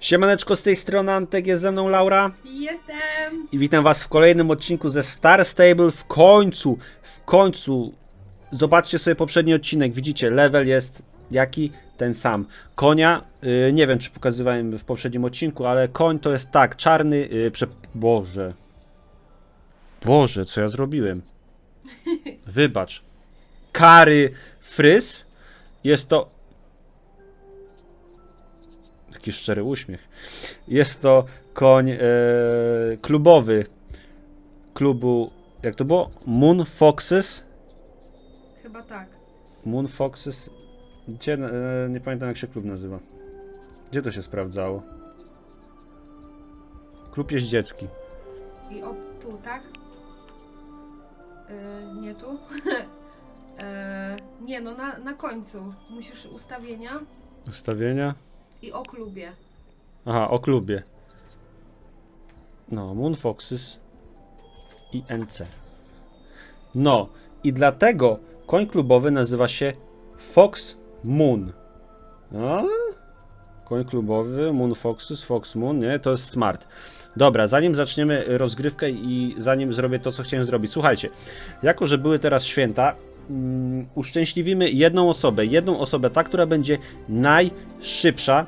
Siemaneczko z tej strony Antek, jest ze mną Laura Jestem! i witam was w kolejnym odcinku ze Star Stable. W końcu, w końcu, zobaczcie sobie poprzedni odcinek, widzicie, level jest jaki? Ten sam. Konia, y, nie wiem czy pokazywałem w poprzednim odcinku, ale koń to jest tak, czarny, y, prze... Boże. Boże, co ja zrobiłem? Wybacz. Kary fryz jest to Taki szczery uśmiech. Jest to koń e, klubowy klubu, jak to było? Moon Foxes. Chyba tak. Moon Foxes. Gdzie, e, nie pamiętam jak się klub nazywa. Gdzie to się sprawdzało? Klub jeździecki. I o tu, tak? Yy, nie tu? yy, nie, no na, na końcu. Musisz ustawienia Ustawienia. I o klubie. Aha, o klubie. No, Moon Foxes i NC. No, i dlatego koń klubowy nazywa się Fox Moon. No, koń klubowy, Moon Foxes, Fox Moon, nie, to jest smart. Dobra, zanim zaczniemy rozgrywkę i zanim zrobię to, co chciałem zrobić. Słuchajcie, jako że były teraz święta, mm, uszczęśliwimy jedną osobę. Jedną osobę, ta, która będzie najszybsza,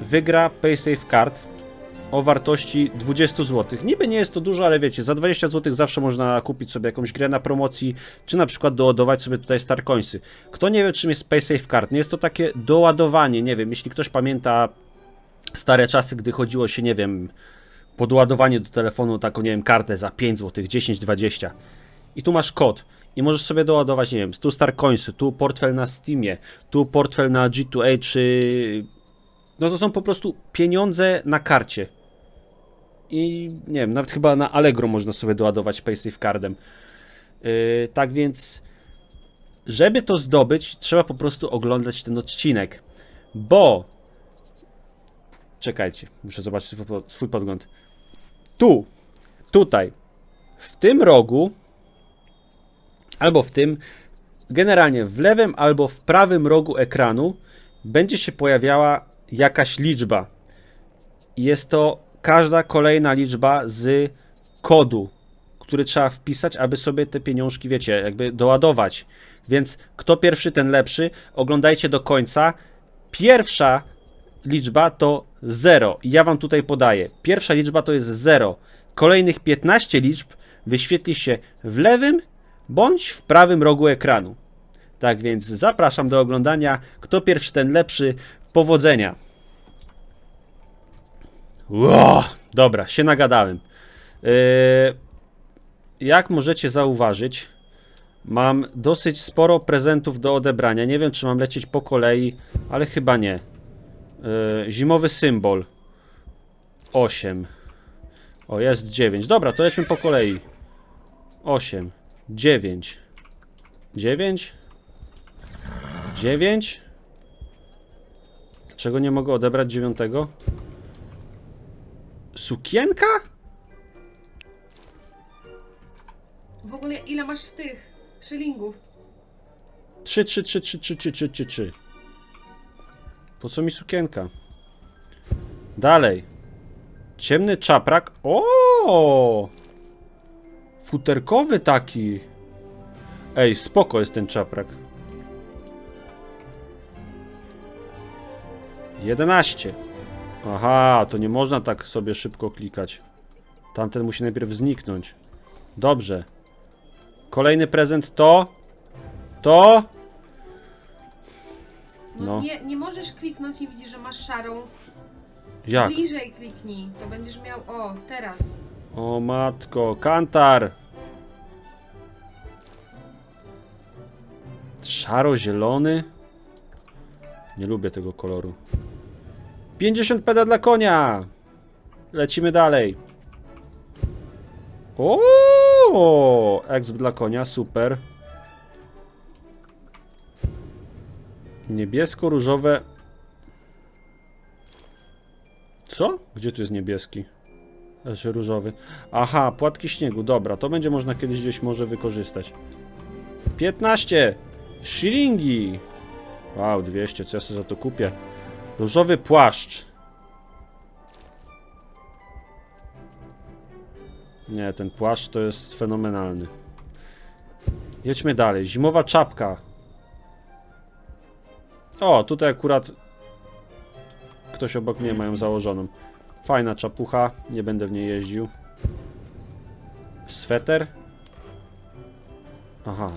wygra PaySafe Card o wartości 20 zł. Niby nie jest to dużo, ale wiecie, za 20 zł zawsze można kupić sobie jakąś grę na promocji, czy na przykład doładować sobie tutaj Starcoinsy. Kto nie wie, czym jest PaySafe Card, nie jest to takie doładowanie, nie wiem, jeśli ktoś pamięta stare czasy, gdy chodziło się, nie wiem, podładowanie do telefonu taką, nie wiem, kartę za 5 zł, 10, 20. I tu masz kod. I możesz sobie doładować, nie wiem, tu Starcoinsy, tu portfel na Steamie, tu portfel na G2A, czy no to są po prostu pieniądze na karcie. I nie wiem, nawet chyba na Allegro można sobie doładować PaySafe Cardem. Yy, tak więc, żeby to zdobyć, trzeba po prostu oglądać ten odcinek. Bo. Czekajcie, muszę zobaczyć swój pod- swój podgląd. Tu, tutaj, w tym rogu, albo w tym, generalnie w lewym albo w prawym rogu ekranu będzie się pojawiała jakaś liczba. Jest to każda kolejna liczba z kodu, który trzeba wpisać, aby sobie te pieniążki, wiecie, jakby doładować. Więc kto pierwszy, ten lepszy. Oglądajcie do końca. Pierwsza liczba to 0. I ja wam tutaj podaję. Pierwsza liczba to jest 0. Kolejnych 15 liczb wyświetli się w lewym bądź w prawym rogu ekranu. Tak więc zapraszam do oglądania. Kto pierwszy, ten lepszy. Powodzenia. Ło, dobra, się nagadałem. Yy, jak możecie zauważyć, mam dosyć sporo prezentów do odebrania. Nie wiem, czy mam lecieć po kolei, ale chyba nie. Yy, zimowy symbol. 8. O, jest 9. Dobra, to lećmy po kolei. 8. 9. 9. 9. Dlaczego nie mogę odebrać dziewiątego? Sukienka? W ogóle ile masz tych szylingów? 3, 3, 3, 3, 3, 3, 3, 3, 3. Po co mi sukienka? Dalej. Ciemny czaprak. O! Futerkowy taki. Ej, spoko jest ten czaprak. 11. Aha, to nie można tak sobie szybko klikać. Tamten musi najpierw zniknąć. Dobrze. Kolejny prezent to. To. No, No. Nie, nie możesz kliknąć i widzisz, że masz szarą. Jak? Bliżej kliknij. To będziesz miał. O, teraz. O matko, kantar! Szaro-zielony? Nie lubię tego koloru. 50 peda dla konia! Lecimy dalej. O, exp dla konia, super. Niebiesko-różowe. Co? Gdzie tu jest niebieski? Znaczy różowy. Aha, płatki śniegu. Dobra, to będzie można kiedyś gdzieś może wykorzystać. 15! Shilingi! Wow, 200, co ja sobie za to kupię? Różowy płaszcz. Nie, ten płaszcz to jest fenomenalny. Jedźmy dalej. Zimowa czapka. O, tutaj akurat ktoś obok mnie ma ją założoną. Fajna czapucha, nie będę w niej jeździł. Sweter? Aha,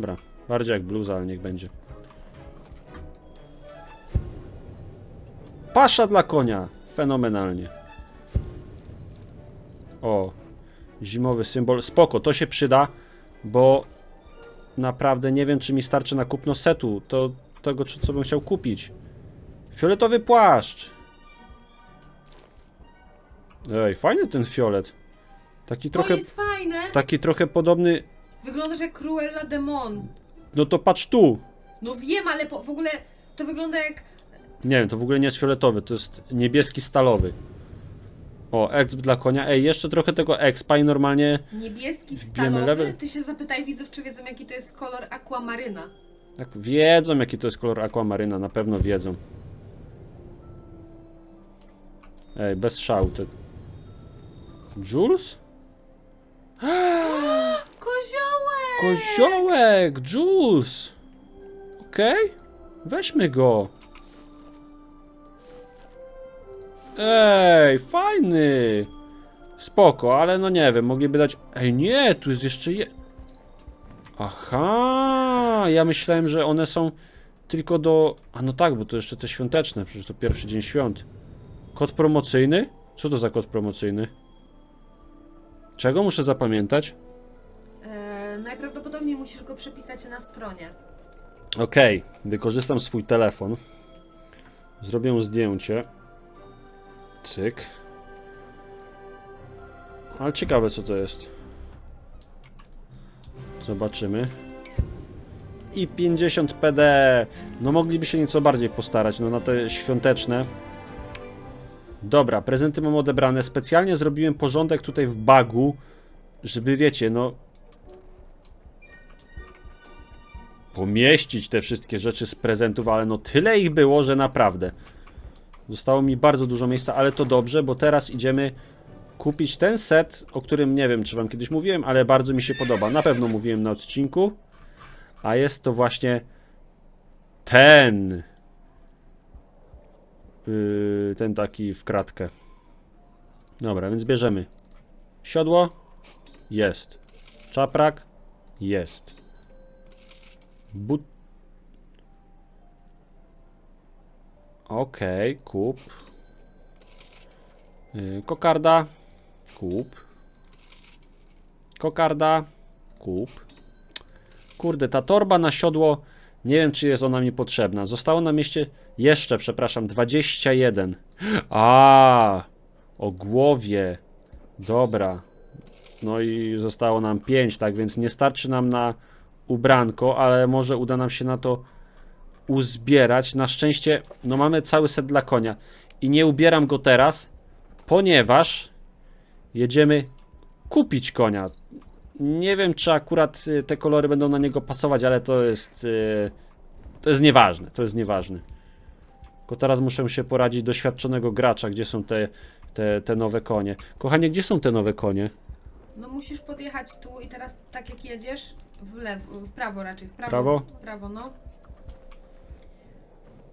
dobra, bardziej jak bluza, ale niech będzie. Pasza dla konia. Fenomenalnie. O. Zimowy symbol. Spoko, to się przyda, bo naprawdę nie wiem, czy mi starczy na kupno setu. To tego, co bym chciał kupić. Fioletowy płaszcz. Ej, fajny ten fiolet. Taki To trochę, taki trochę podobny. Wyglądasz jak Cruella Demon. No to patrz tu. No wiem, ale po, w ogóle to wygląda jak... Nie wiem, to w ogóle nie jest fioletowy, to jest niebieski stalowy. O, exp dla konia. Ej, jeszcze trochę tego expa i normalnie. Niebieski Wbijemy stalowy. level. Ty się zapytaj widzów, czy wiedzą jaki to jest kolor aquamaryna. Tak, wiedzą jaki to jest kolor aquamaryna, na pewno wiedzą. Ej, bez szału. Te... Jules? Koziołek! Koziołek! Jules! Okej, weźmy go. Ej, fajny! Spoko, ale no nie wiem, mogliby dać... Ej, nie, tu jest jeszcze je... Aha, ja myślałem, że one są tylko do... A no tak, bo to jeszcze te świąteczne, przecież to pierwszy dzień świąt. Kod promocyjny? Co to za kod promocyjny? Czego muszę zapamiętać? Musisz go przepisać na stronie. Okej, wykorzystam swój telefon. Zrobię zdjęcie. Cyk. Ale ciekawe co to jest. Zobaczymy. I 50 PD. No mogliby się nieco bardziej postarać, no na te świąteczne. Dobra, prezenty mam odebrane. Specjalnie zrobiłem porządek tutaj w bagu, żeby wiecie, no pomieścić te wszystkie rzeczy z prezentów, ale no tyle ich było, że naprawdę. Zostało mi bardzo dużo miejsca, ale to dobrze, bo teraz idziemy kupić ten set, o którym nie wiem, czy wam kiedyś mówiłem, ale bardzo mi się podoba. Na pewno mówiłem na odcinku. A jest to właśnie ten. Yy, ten taki w kratkę. Dobra, więc bierzemy. Siodło? Jest. Czaprak? Jest. But. Okej, kup. Yy, kokarda. Kup. Kokarda. Kup. Kurde, ta torba na siodło. Nie wiem, czy jest ona mi potrzebna. Zostało na mieście jeszcze, przepraszam, 21. A, o głowie. Dobra. No i zostało nam 5, tak więc nie starczy nam na ubranko, ale może uda nam się na to uzbierać. Na szczęście, no mamy cały set dla konia i nie ubieram go teraz, ponieważ jedziemy kupić konia. Nie wiem, czy akurat y, te kolory będą na niego pasować, ale to jest y, to jest nieważne, to jest nieważne. Tylko teraz muszę się poradzić doświadczonego gracza, gdzie są te, te, te nowe konie. Kochanie, gdzie są te nowe konie? No musisz podjechać tu i teraz tak jak jedziesz, w lewo, w prawo raczej, w prawo. Prawo? W prawo, no.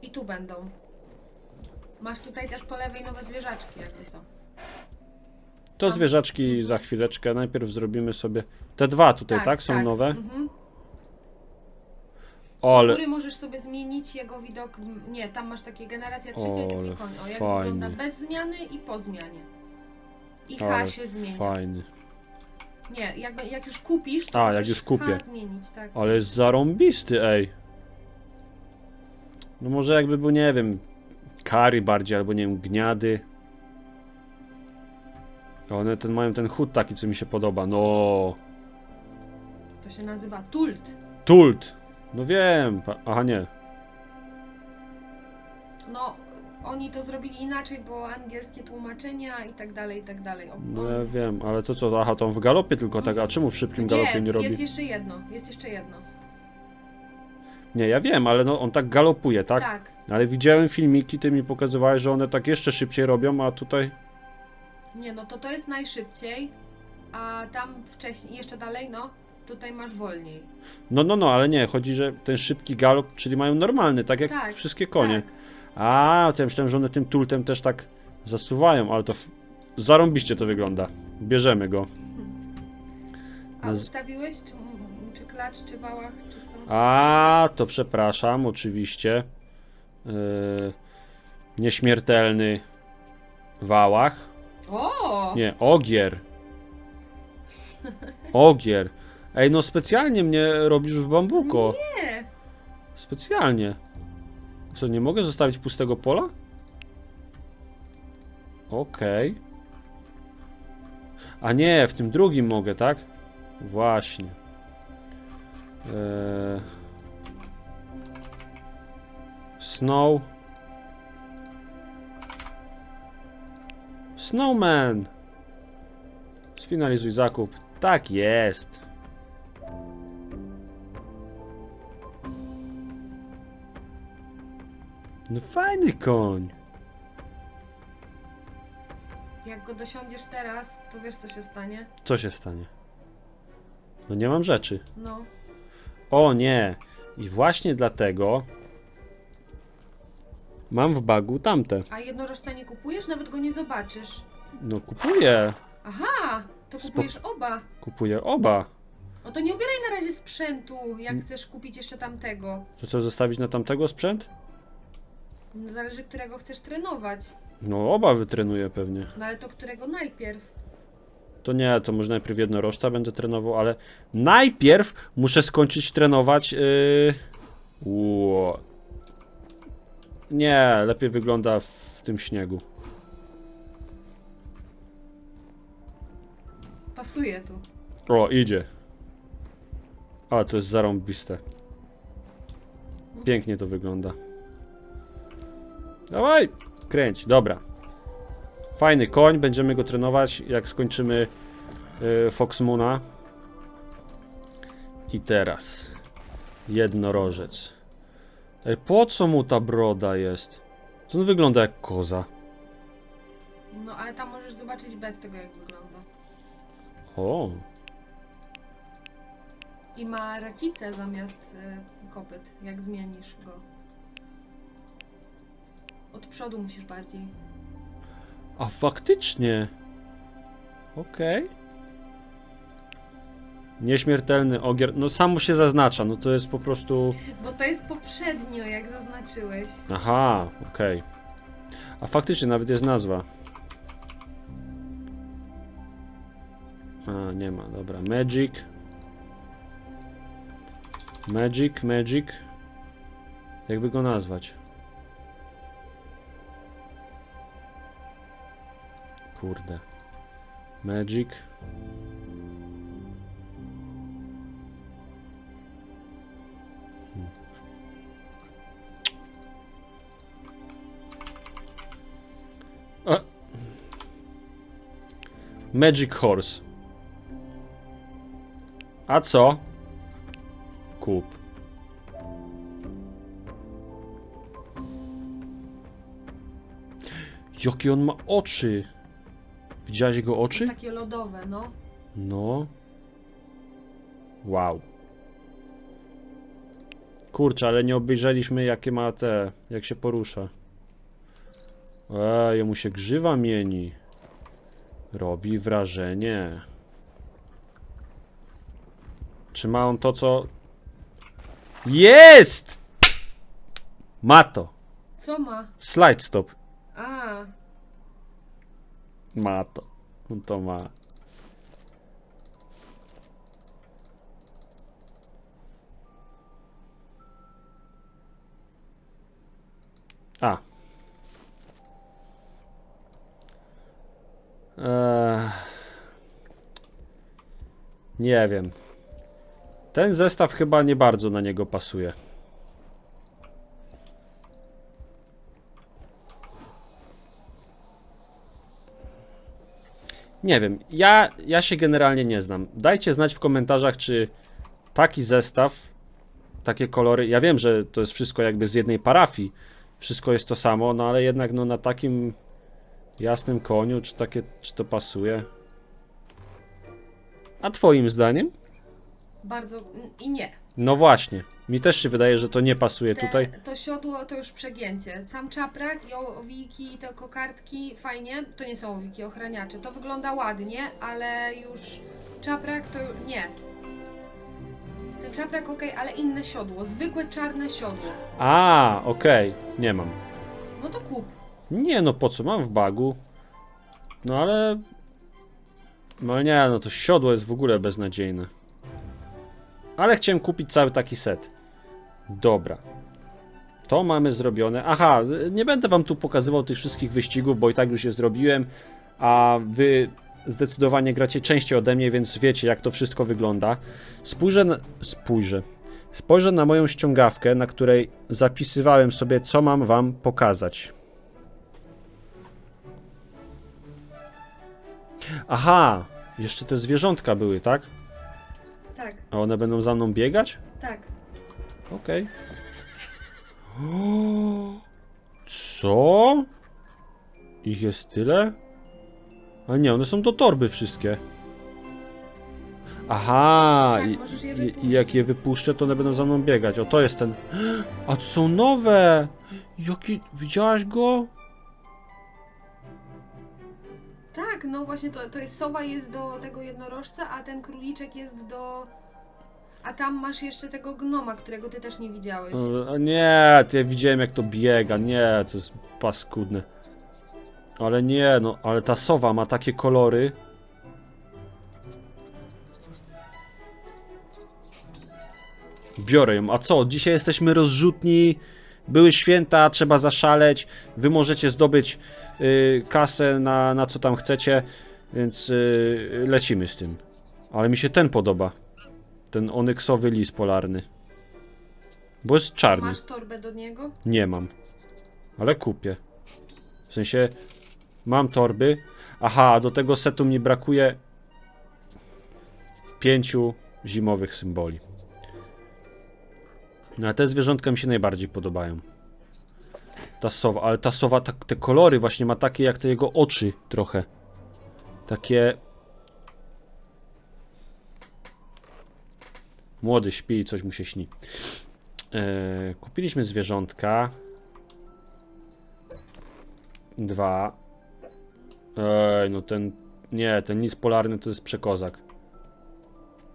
I tu będą. Masz tutaj też po lewej nowe zwierzaczki, jakby co. To Tam. zwierzaczki za chwileczkę. Najpierw zrobimy sobie. Te dwa tutaj, tak? Są nowe? Mhm. Ole. Góry możesz sobie zmienić jego widok. m, Nie, tam masz takie generacja trzecia i Ale taki koń. O, jak fajny. wygląda bez zmiany i po zmianie. I H Ale się zmienia. Fajny. Nie, jak, jak już kupisz, to A, możesz jak już kupię. H zmienić, tak. Ale jest zarąbisty, ej. No może jakby był, nie wiem, kary bardziej, albo nie wiem, gniady. One ten mają ten chód taki, co mi się podoba. No. To się nazywa tult. Tult. No wiem. Pa- Aha, nie. No, oni to zrobili inaczej, bo angielskie tłumaczenia i tak dalej, i tak dalej. O, No ja wiem, ale to co? Aha, to on w galopie tylko tak, a czemu w szybkim galopie nie robi? jest jeszcze jedno, jest jeszcze jedno. Nie, ja wiem, ale no on tak galopuje, tak? Tak, Ale widziałem filmiki, ty mi pokazywałeś, że one tak jeszcze szybciej robią, a tutaj... Nie, no to to jest najszybciej, a tam wcześniej, jeszcze dalej, no, tutaj masz wolniej. No, no, no, ale nie, chodzi, że ten szybki galop, czyli mają normalny, tak jak Tak, wszystkie konie. Tak. A, to ja myślałem, że one tym tultem też tak zasuwają, ale to f... zarąbiście to wygląda. Bierzemy go. A Naz- ustawiłeś, czy, czy klacz, czy wałach, czy co? A, to przepraszam, oczywiście. Yy, nieśmiertelny Wałach. O! Nie, Ogier. Ogier. Ej, no specjalnie mnie robisz w bambuko. Nie! Specjalnie. Co, nie mogę zostawić pustego pola? Okej. A nie, w tym drugim mogę, tak? Właśnie. Eee... Snow. Snowman. Sfinalizuj zakup. Tak jest. No fajny koń. Jak go dosiądziesz teraz, to wiesz co się stanie? Co się stanie? No nie mam rzeczy. No. O nie. I właśnie dlatego mam w bagu tamte. A jednorożca nie kupujesz? Nawet go nie zobaczysz. No kupuję. Aha! To Spok- kupujesz oba. Kupuję oba. No to nie ubieraj na razie sprzętu, jak chcesz kupić jeszcze tamtego. To co, zostawić na tamtego sprzęt? Zależy, którego chcesz trenować. No oba wytrenuję pewnie. No ale to którego najpierw? To nie, to może najpierw jednorożca będę trenował, ale najpierw muszę skończyć trenować. Yy... Ło. Nie, lepiej wygląda w tym śniegu. Pasuje tu. O, idzie. Ale to jest zarąbiste. Pięknie to wygląda. Dawaj, kręć, dobra. Fajny koń, będziemy go trenować, jak skończymy y, Fox Moona. I teraz jednorożec. Ej, po co mu ta broda jest? To on wygląda jak koza. No ale tam możesz zobaczyć bez tego, jak wygląda. O, I ma racicę zamiast y, kopyt, jak zmienisz go. Od przodu musisz bardziej. a faktycznie. Okej. Nieśmiertelny ogier. No samo się zaznacza, no to jest po prostu. Bo to jest poprzednio, jak zaznaczyłeś. Aha, okej. A faktycznie nawet jest nazwa. A, nie ma, dobra. Magic. Magic, Magic. Jakby go nazwać? Kurde. Magic. A. Magic Horse. A co? Kup. Jakie on ma oczy? Widziałeś jego oczy? Takie lodowe, no. No. Wow. Kurczę, ale nie obejrzeliśmy jakie ma te, jak się porusza. Ej, mu się grzywa mieni. Robi wrażenie. Czy ma on to, co... Jest! Ma to. Co ma? Slide stop. A, Ma to. On to ma. Eee, nie wiem. Ten zestaw chyba nie bardzo na niego pasuje. Nie wiem, ja, ja się generalnie nie znam. Dajcie znać w komentarzach, czy taki zestaw, takie kolory. Ja wiem, że to jest wszystko jakby z jednej parafii wszystko jest to samo, no ale jednak no na takim jasnym koniu, czy takie, czy to pasuje? A twoim zdaniem? Bardzo... i nie. No właśnie, mi też się wydaje, że to nie pasuje Te, tutaj. To siodło to już przegięcie. Sam czaprak i owiki i te kokardki fajnie. To nie są owiki, ochraniacze. To wygląda ładnie, ale już czaprak to nie. Ten czaprak ok, ale inne siodło. Zwykłe czarne siodło. A, okej, nie mam. No to kup. Nie no, po co? Mam w bagu. No ale... No nie, no to siodło jest w ogóle beznadziejne. Ale chciałem kupić cały taki set. Dobra. To mamy zrobione. Aha, nie będę wam tu pokazywał tych wszystkich wyścigów, bo i tak już je zrobiłem, a wy zdecydowanie gracie częściej ode mnie, więc wiecie jak to wszystko wygląda. Spójrzę na... Spójrzę. Spojrzę na moją ściągawkę, na której zapisywałem sobie, co mam wam pokazać. Aha, jeszcze te zwierzątka były, tak? Tak, A one będą za mną biegać? tak. Okej. Co? Ich jest tyle? Ale nie, one są do torby wszystkie. Aha, Tak, i, możesz je i, i wypuścić. jak je wypuszczę, to one będą za mną biegać. O, to jest ten. A to są nowe! Jaki. Widziałaś go? Tak, no właśnie to, to jest sowa jest do tego jednorożca, a ten króliczek jest do... A tam masz jeszcze tego gnoma, którego ty też nie widziałeś. O, nie, to ja widziałem jak to biega. Nie, to jest paskudne. Ale nie, no, ale ta sowa ma takie kolory. Biorę ją. A co? Dzisiaj jesteśmy rozrzutni. Były święta, trzeba zaszaleć. Wy możecie zdobyć y, kasę na, na co tam chcecie, więc y, lecimy z tym. Ale mi się ten podoba. Ten onyksowy lis polarny. Bo jest czarny. Masz torbę do niego? Nie mam. Ale kupię. W sensie mam torby. Aha, do tego setu mi brakuje pięciu zimowych symboli. No ale te zwierzątka mi się najbardziej podobają. Ta sowa, ale ta sowa, tak, te kolory właśnie ma takie jak te jego oczy trochę. Takie... Młody śpi i coś mu się śni. Eee, kupiliśmy zwierzątka. Dwa. Ej, no ten. Nie, ten lis polarny to jest przekozak.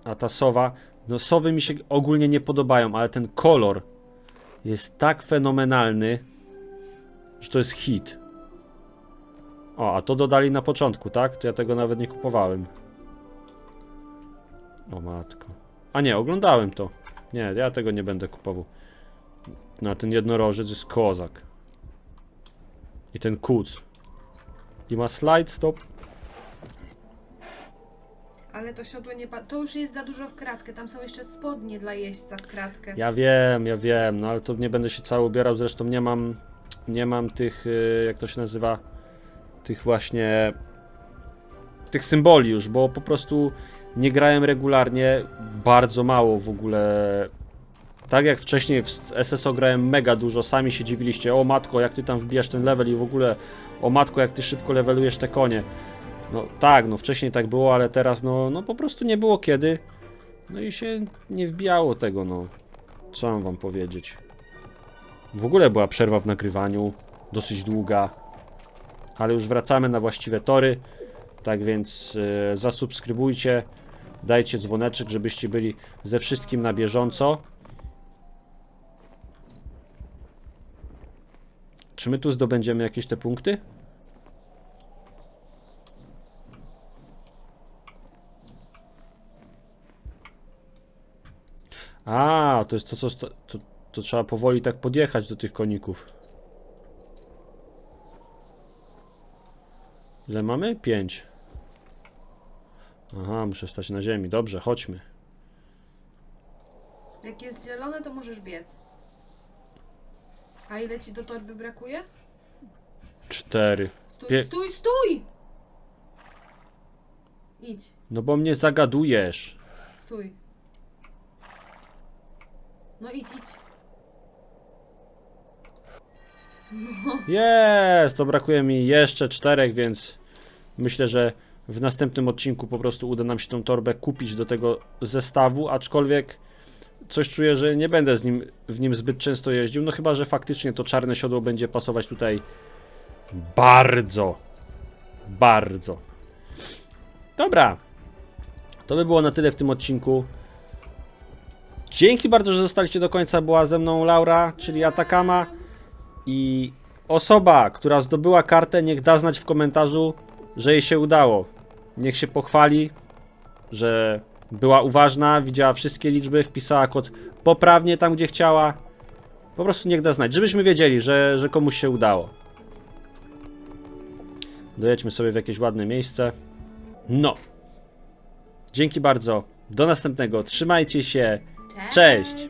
A ta sowa. No, sowy mi się ogólnie nie podobają, ale ten kolor jest tak fenomenalny, że to jest hit. O, a to dodali na początku, tak? To ja tego nawet nie kupowałem. O matko. A nie, oglądałem to. Nie, ja tego nie będę kupował. No, ten jednorożec jest kozak. I ten kuc. I ma slide stop. Ale to siodło nie... Pa... To już jest za dużo w kratkę. Tam są jeszcze spodnie dla jeźdźca w kratkę. Ja wiem, ja wiem, no ale to nie będę się cały ubierał, zresztą nie mam, nie mam tych, y, jak to się nazywa, tych właśnie, tych symboli już, bo po prostu nie grałem regularnie, bardzo mało w ogóle, tak jak wcześniej w SSO grałem mega dużo, sami się dziwiliście, o matko, jak ty tam wbijasz ten level i w ogóle, o matko, jak ty szybko levelujesz te konie. No tak, no wcześniej tak było, ale teraz no, no po prostu nie było kiedy. No i się nie wbijało tego, no. Co mam wam powiedzieć? W ogóle była przerwa w nagrywaniu, dosyć długa, ale już wracamy na właściwe tory. Tak więc e, zasubskrybujcie, dajcie dzwoneczek, żebyście byli ze wszystkim na bieżąco. Czy my tu zdobędziemy jakieś te punkty? A, to jest to, co. To, to trzeba powoli tak podjechać do tych koników. Ile mamy? Pięć. Aha, muszę stać na ziemi. Dobrze, chodźmy. Jak jest zielone, to możesz biec. A ile ci do torby brakuje? Cztery. Stój, Bie- stój, stój! Idź, No bo mnie zagadujesz. stój. No idź, idź. Jest, to brakuje mi jeszcze czterech, więc myślę, że w następnym odcinku po prostu uda nam się tą torbę kupić do tego zestawu, aczkolwiek coś czuję, że nie będę z nim, w nim zbyt często jeździł, no chyba, że faktycznie to czarne siodło będzie pasować tutaj bardzo, bardzo. Dobra, to by było na tyle w tym odcinku. Dzięki bardzo, że zostaliście do końca. Była ze mną Laura, czyli Atakama. I osoba, która zdobyła kartę, niech da znać w komentarzu, że jej się udało. Niech się pochwali, że była uważna, widziała wszystkie liczby, wpisała kod poprawnie tam, gdzie chciała. Po prostu niech da znać, żebyśmy wiedzieli, że, że komuś się udało. Dojedźmy sobie w jakieś ładne miejsce. No. Dzięki bardzo. Do następnego. Trzymajcie się. Cześć. Cześć.